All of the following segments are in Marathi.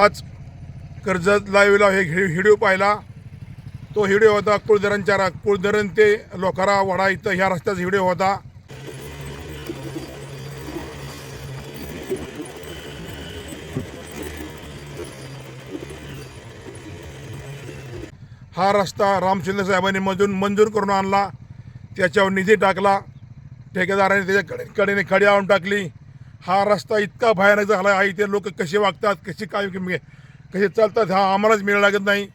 आज कर्जत लाईव्हला हे व्हिडिओ पाहिला. तो व्हिडिओ होता कुळधरणच्या रा- कुळधरण ते लोकारा वडा इथं ह्या रस्त्याचा व्हिडिओ होता. हा रस्ता रामचंद्र साहेबांनी मंजूर मंजूर करून आणला. त्याच्यावर निधी टाकला. ठेकेदाराने त्याच्या कडे कडेने खडी आणून टाकली. हा रस्ता इतका भयानक झाला आहे इथे लोक कसे वागतात कसे काय कसे चालतात हा आम्हालाच मिळ लागत नाही.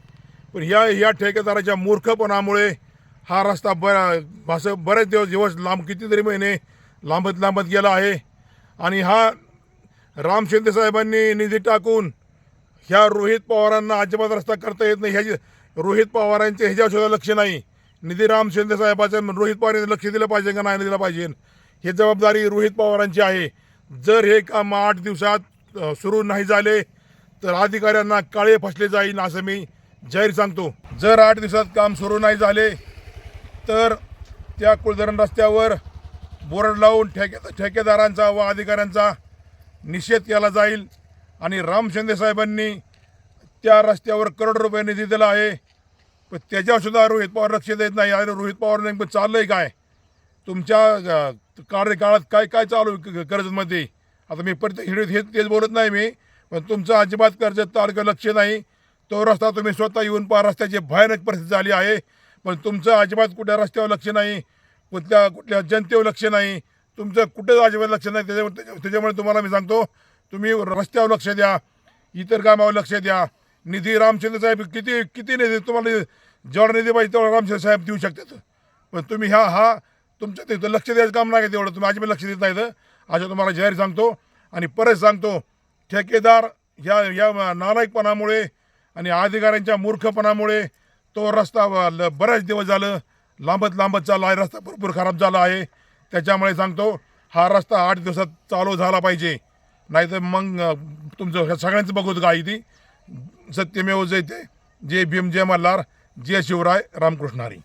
पण ह्या ह्या ठेकेदाराच्या मूर्खपणामुळे हा रस्ता बरा असं बरेच दिवस दिवस लांब कितीतरी महिने लांबत लांबत गेला आहे. आणि हा राम शिंदे साहेबांनी निधी टाकून ह्या रोहित पवारांना अजिबात रस्ता करता येत नाही. ह्याची रोहित पवारांचे ह्याच्यावर सुद्धा लक्ष नाही. निधी राम शिंदे साहेबाचं रोहित पवारांनी लक्ष दिलं पाहिजे का नाही दिलं पाहिजे. ही जबाबदारी रोहित पवारांची आहे. जर हे काम आठ दिवसात सुरू नाही झाले तर अधिकाऱ्यांना काळे फसले जाईल असं मी जाहीर सांगतो. जर आठ दिवसात काम सुरू नाही झाले तर त्या कुलधरण रस्त्यावर बोर्ड लावून ठेके ठेकेदारांचा व अधिकाऱ्यांचा निषेध केला जाईल आणि राम शिंदे साहेबांनी त्या रस्त्यावर करोड रुपये निधी दिला आहे. पण त्याच्यावर सुद्धा रोहित पवार लक्ष देत नाही. अरे रोहित पवार नेमकं चाललंय काय? तुमच्या कार्यकाळात काय काय चालू क- कर्जतमध्ये आता मी प्रत्येक हिडीत हे तेच बोलत नाही मी पण तुमचं अजिबात कर्जत तारखं लक्ष नाही. तो रस्ता तुम्ही स्वतः येऊन पहा रस्त्याची भयानक परिस्थिती झाली आहे पण तुमचं अजिबात कुठल्या रस्त्यावर लक्ष नाही कुठल्या कुठल्या जनतेवर लक्ष नाही तुमचं कुठेच अजिबात लक्ष नाही त्याच्यामुळे त्याच्यामुळे तुम्हाला मी सांगतो तुम्ही रस्त्यावर लक्ष द्या इतर कामावर लक्ष द्या. निधी रामचंद्र साहेब किती किती निधी तुम्हाला जेवढा निधी पाहिजे तेवढा रामचंद्र साहेब देऊ शकतात. पण तुम्ही ह्या हा तुमच्या तिथं लक्ष द्यायचं काम नाही तेवढं? तुम्ही अजिबात लक्ष देत आहे तर अशा तुम्हाला जाहीर सांगतो आणि परत सांगतो ठेकेदार ह्या या नालायकपणामुळे आणि अधिकाऱ्यांच्या मूर्खपणामुळे तो रस्ता ल- बऱ्याच दिवस झालं लांबत लांबत चालला आहे रस्ता भरपूर खराब झाला आहे. त्याच्यामुळे सांगतो हा रस्ता आठ दिवसात चालू झाला पाहिजे. नाहीतर मग तुमचं सगळ्यांचं बघूत गाई ती सत्यमेव जयते. जे भीम जय मल्हार जय शिवराय रामकृष्ण हरी.